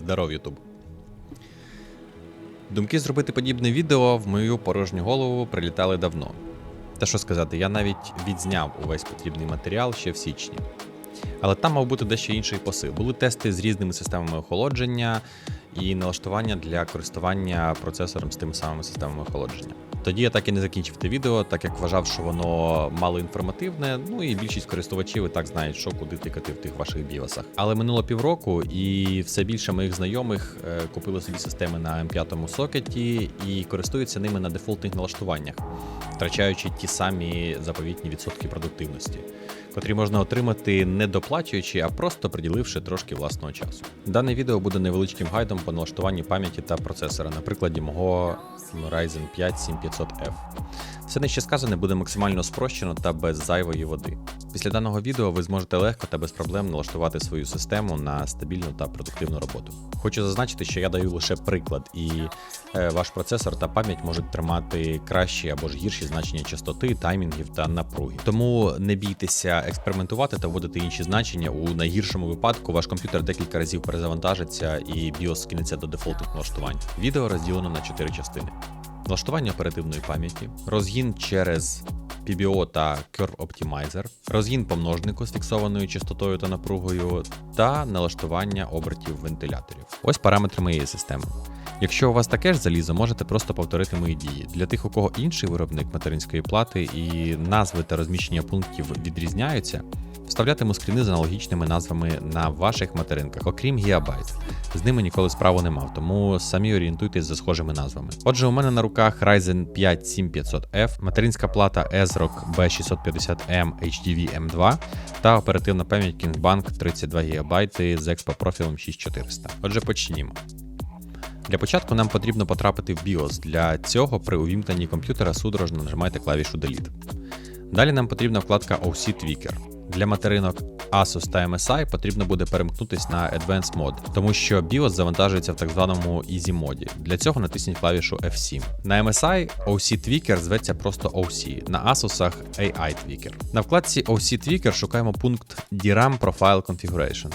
Здоров, Ютуб. Думки зробити подібне відео в мою порожню голову прилітали давно. Та що сказати, я навіть відзняв увесь потрібний матеріал ще в січні. Але там мав бути дещо інший посил. Були тести з різними системами охолодження і налаштування для користування процесором з тими самими системами охолодження. Тоді я так і не закінчив те відео, так як вважав, що воно мало інформативне. Ну і більшість користувачів і так знають, що куди тикати в тих ваших біосах. Але минуло півроку, і все більше моїх знайомих е, купили собі системи на M5 сокеті і користуються ними на дефолтних налаштуваннях, втрачаючи ті самі заповітні відсотки продуктивності, котрі можна отримати не доплачуючи, а просто приділивши трошки власного часу. Дане відео буде невеличким гайдом по налаштуванні пам'яті та процесора на прикладі мого Ryzen 5 7500F. Все нижче сказане буде максимально спрощено та без зайвої води. Після даного відео ви зможете легко та без проблем налаштувати свою систему на стабільну та продуктивну роботу. Хочу зазначити, що я даю лише приклад, і е, ваш процесор та пам'ять можуть тримати кращі або ж гірші значення частоти, таймінгів та напруги. Тому не бійтеся експериментувати та вводити інші значення. У найгіршому випадку ваш комп'ютер декілька разів перезавантажиться і BIOS скинеться до дефолтних налаштувань. Відео розділено на 4 частини. Налаштування оперативної пам'яті, розгін через PBO та Curve Optimizer, розгін помножнику з фіксованою частотою та напругою, та налаштування обертів вентиляторів. Ось параметри моєї системи. Якщо у вас таке ж залізо, можете просто повторити мої дії. Для тих, у кого інший виробник материнської плати і назви та розміщення пунктів відрізняються, вставлятиму скріни з аналогічними назвами на ваших материнках, окрім Gigabyte. З ними ніколи справу не мав, тому самі орієнтуйтесь за схожими назвами. Отже, у мене на руках Ryzen 5 7500F, материнська плата ASRock B650M HDV M2 та оперативна пам'ять Kingbank 32 ГБ з експо профілем 6400. Отже, почнімо. Для початку нам потрібно потрапити в BIOS. Для цього при увімкненні комп'ютера судорожно нажимайте клавішу Delete. Далі нам потрібна вкладка OC Tweaker. Для материнок Asus та MSI потрібно буде перемкнутися на Advanced Mode, тому що BIOS завантажується в так званому Easy моді. Для цього натисніть клавішу F7. На MSI OC Tweaker зветься просто OC, на Asus AI Tweaker. На вкладці OC Tweaker шукаємо пункт DRAM Profile Configuration.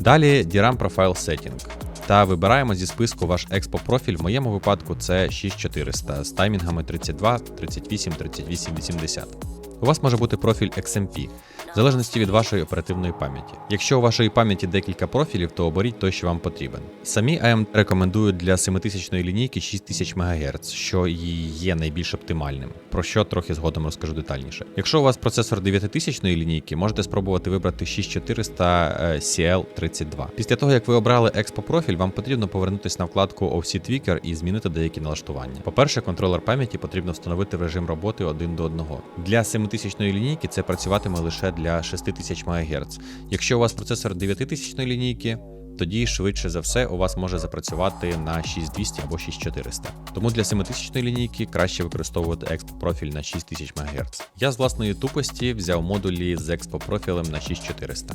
Далі DRAM Profile Setting. Та вибираємо зі списку ваш експо профіль. В моєму випадку це 6400 з таймінгами 32, 38, 38, 80. У вас може бути профіль XMP, в залежності від вашої оперативної пам'яті. Якщо у вашої пам'яті декілька профілів, то оберіть той, що вам потрібен. Самі AMD рекомендують для 7000 лінійки 6000 МГц, що і є найбільш оптимальним, про що трохи згодом розкажу детальніше. Якщо у вас процесор 9000 лінійки, можете спробувати вибрати 6400 е, CL32. Після того, як ви обрали експо профіль, вам потрібно повернутися на вкладку OC Tweaker і змінити деякі налаштування. По-перше, контролер пам'яті потрібно встановити в режим роботи 1 до 1. Для 7000 лінійки це працюватиме лише для 6000 МГц. Якщо у вас процесор 9000 лінійки, тоді швидше за все у вас може запрацювати на 6200 або 6400. Тому для 7000 лінійки краще використовувати Expo профіль на 6000 МГц. Я з власної тупості взяв модулі з Expo профілем на 6400.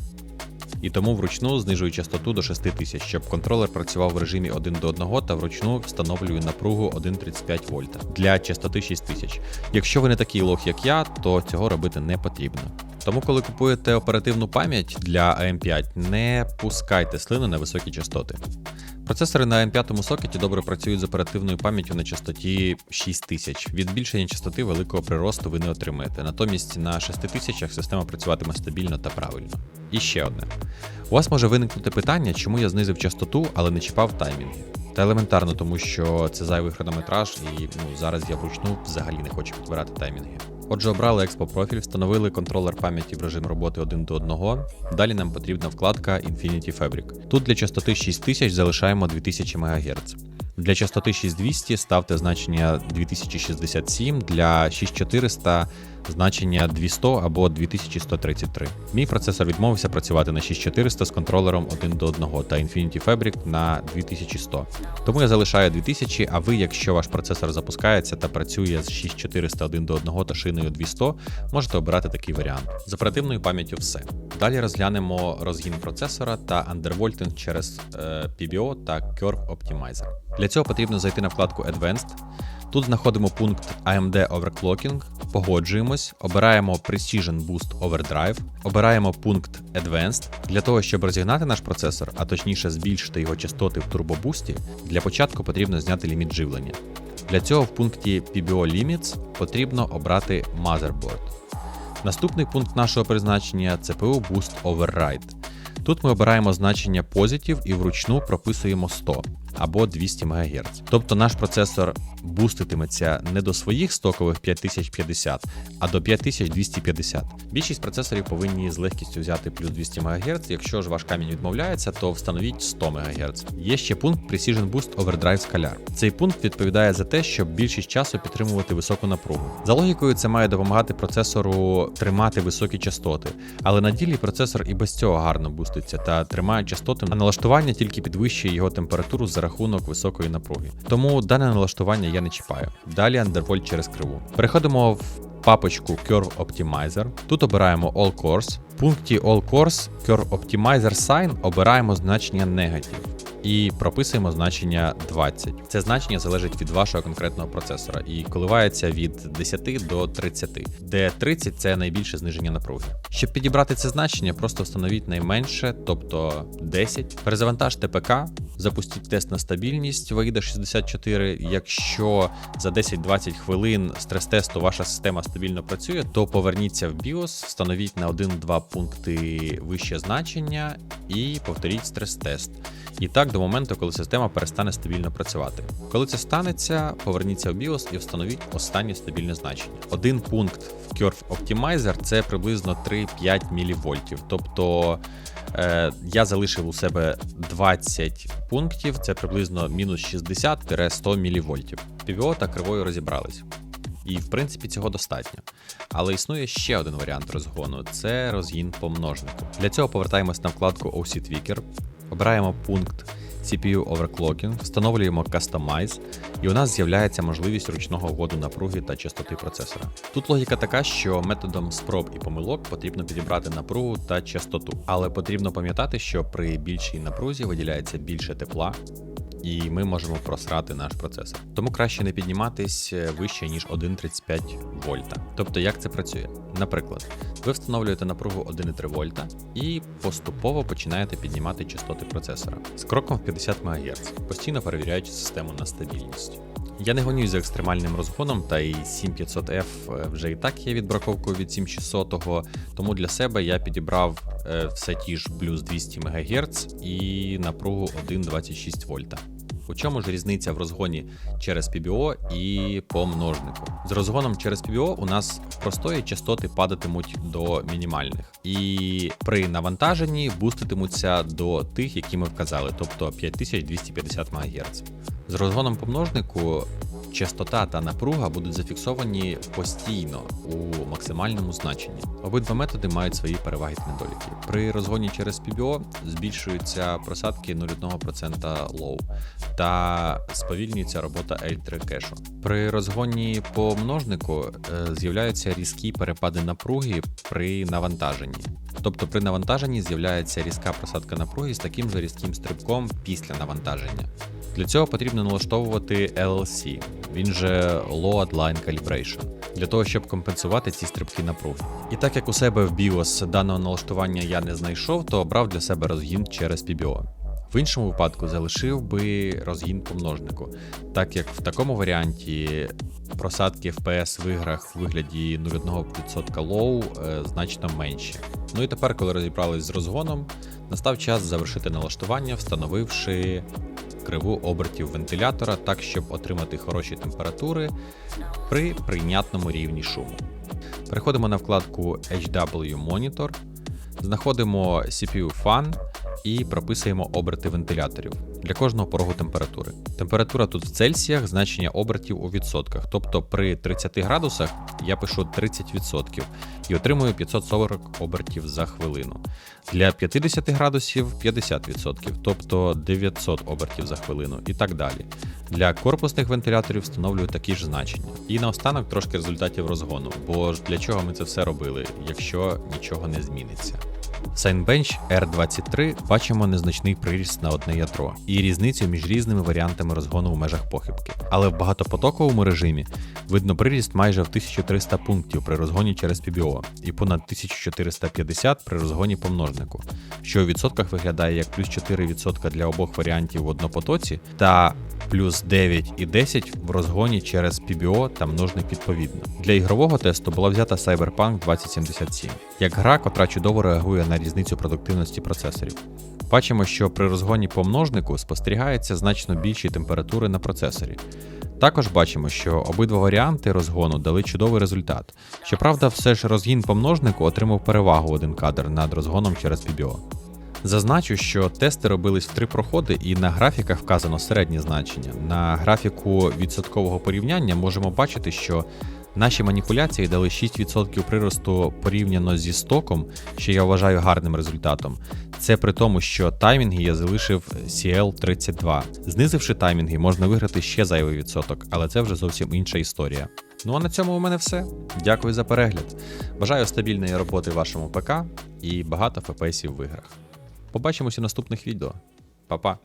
І тому вручну знижую частоту до 6000, щоб контролер працював в режимі 1 до 1 та вручну встановлюю напругу 1,35 вольта для частоти 6000. Якщо ви не такий лох, як я, то цього робити не потрібно. Тому, коли купуєте оперативну пам'ять для AM5, не пускайте слину на високі частоти. Процесори на M5 сокеті добре працюють з оперативною пам'яттю на частоті 6000. Від збільшення частоти великого приросту ви не отримаєте. Натомість на 6000 система працюватиме стабільно та правильно. І ще одне. У вас може виникнути питання, чому я знизив частоту, але не чіпав таймінги. Та елементарно, тому що це зайвий хронометраж, і ну, зараз я вручну взагалі не хочу підбирати таймінги. Отже, обрали експо профіль, встановили контролер пам'яті в режим роботи 1 до 1. Далі нам потрібна вкладка Infinity Fabric. Тут для частоти 6000 залишаємо 2000 МГц. Для частоти 6200 ставте значення 2067, для 6400 значення 200 або 2133. Мій процесор відмовився працювати на 6400 з контролером 1 до 1 та Infinity Fabric на 2100. Тому я залишаю 2000, а ви, якщо ваш процесор запускається та працює з 6400 1 до 1 та шиною 200, можете обирати такий варіант. З оперативною пам'яттю все. Далі розглянемо розгін процесора та андервольтинг через е, PBO та Curve Optimizer. Для цього потрібно зайти на вкладку Advanced. Тут знаходимо пункт AMD Overclocking, погоджуємось, обираємо Precision Boost Overdrive, обираємо пункт Advanced. Для того, щоб розігнати наш процесор, а точніше збільшити його частоти в турбобусті, для початку потрібно зняти ліміт живлення. Для цього в пункті PBO Limits потрібно обрати Motherboard. Наступний пункт нашого призначення CPU Boost Override. Тут ми обираємо значення Positive і вручну прописуємо 100 або 200 МГц. Тобто наш процесор буститиметься не до своїх стокових 5050, а до 5250. Більшість процесорів повинні з легкістю взяти плюс 200 МГц. Якщо ж ваш камінь відмовляється, то встановіть 100 МГц. Є ще пункт Precision Boost Overdrive Scalar. Цей пункт відповідає за те, щоб більшість часу підтримувати високу напругу. За логікою, це має допомагати процесору тримати високі частоти, але на ділі процесор і без цього гарно буститься та тримає частоти, а налаштування тільки підвищує його температуру за рахунок високої напруги. Тому дане налаштування я не чіпаю. Далі андервольт через криву. Переходимо в папочку Curve Optimizer. Тут обираємо All Course. В пункті All Course Curve Optimizer Sign обираємо значення Negative. І прописуємо значення 20. Це значення залежить від вашого конкретного процесора і коливається від 10 до 30, де 30 це найбільше зниження напруги. Щоб підібрати це значення, просто встановіть найменше, тобто 10. Перезавантажте ПК, запустіть тест на стабільність в 64. Якщо за 10-20 хвилин стрес-тесту ваша система стабільно працює, то поверніться в BIOS, встановіть на 1-2 пункти вище значення і повторіть стрес-тест. І так до моменту, коли система перестане стабільно працювати. Коли це станеться, поверніться в BIOS і встановіть останнє стабільне значення. Один пункт в Curve Optimizer це приблизно 3-5 мВ. Тобто е, я залишив у себе 20 пунктів, це приблизно мінус 60-100 мВ. PVO та кривою розібрались. І в принципі цього достатньо. Але існує ще один варіант розгону це розгін по множнику. Для цього повертаємось на вкладку OC Tweaker, обираємо пункт CPU Overclocking, встановлюємо Customize, і у нас з'являється можливість ручного вводу напруги та частоти процесора. Тут логіка така, що методом спроб і помилок потрібно підібрати напругу та частоту, але потрібно пам'ятати, що при більшій напрузі виділяється більше тепла, і ми можемо просрати наш процесор. Тому краще не підніматись вище ніж 1,35 вольта. Тобто, як це працює? Наприклад, ви встановлюєте напругу 1,3 вольта і поступово починаєте піднімати частоти процесора з кроком в 50 МГц, постійно перевіряючи систему на стабільність. Я не гонюсь за екстремальним розгоном, та і 7500F вже і так є відбраковкою від 7600, тому для себе я підібрав е, все ті ж плюс 200 МГц і напругу 1,26 вольта. У чому ж різниця в розгоні через PBO і по множнику? З розгоном через PBO у нас простої частоти падатимуть до мінімальних, і при навантаженні буститимуться до тих, які ми вказали, тобто 5250 МГц. З розгоном по множнику частота та напруга будуть зафіксовані постійно у максимальному значенні. Обидва методи мають свої переваги та недоліки. При розгоні через PBO збільшуються просадки 0,1% low та сповільнюється робота L3 кешу. При розгоні по множнику е, з'являються різкі перепади напруги при навантаженні. Тобто при навантаженні з'являється різка просадка напруги з таким же різким стрибком після навантаження. Для цього потрібно налаштовувати LLC, він же Load Line Calibration, для того, щоб компенсувати ці стрибки напруги. І так як у себе в BIOS даного налаштування я не знайшов, то обрав для себе розгін через PBO. В іншому випадку залишив би розгін по множнику, так як в такому варіанті просадки FPS в іграх в вигляді 0,1% low е, значно менші. Ну і тепер, коли розібрались з розгоном, настав час завершити налаштування, встановивши криву обертів вентилятора так, щоб отримати хороші температури при прийнятному рівні шуму. Переходимо на вкладку HW Monitor, знаходимо CPU Fan і прописуємо оберти вентиляторів для кожного порогу температури. Температура тут в Цельсіях, значення обертів у відсотках. Тобто при 30 градусах я пишу 30% і отримую 540 обертів за хвилину. Для 50 градусів 50%, тобто 900 обертів за хвилину і так далі. Для корпусних вентиляторів встановлюю такі ж значення. І наостанок трошки результатів розгону, бо ж для чого ми це все робили, якщо нічого не зміниться. В Signbench R23 бачимо незначний приріст на одне ядро і різницю між різними варіантами розгону в межах похибки. Але в багатопотоковому режимі видно приріст майже в 1300 пунктів при розгоні через PBO і понад 1450 при розгоні по множнику, що у відсотках виглядає як плюс 4% для обох варіантів в однопотоці та плюс 9 і 10 в розгоні через PBO та множник відповідно. Для ігрового тесту була взята Cyberpunk 2077 як гра, котра чудово реагує на різницю продуктивності процесорів. Бачимо, що при розгоні по множнику спостерігається значно більші температури на процесорі. Також бачимо, що обидва варіанти розгону дали чудовий результат. Щоправда, все ж розгін по множнику отримав перевагу один кадр над розгоном через PBO. Зазначу, що тести робились в три проходи, і на графіках вказано середнє значення. На графіку відсоткового порівняння можемо бачити, що наші маніпуляції дали 6% приросту порівняно зі стоком, що я вважаю гарним результатом. Це при тому, що таймінги я залишив CL32. Знизивши таймінги, можна виграти ще зайвий відсоток, але це вже зовсім інша історія. Ну а на цьому у мене все. Дякую за перегляд. Бажаю стабільної роботи вашому ПК і багато ФПСів в іграх. Побачимось у наступних відео. Па-па!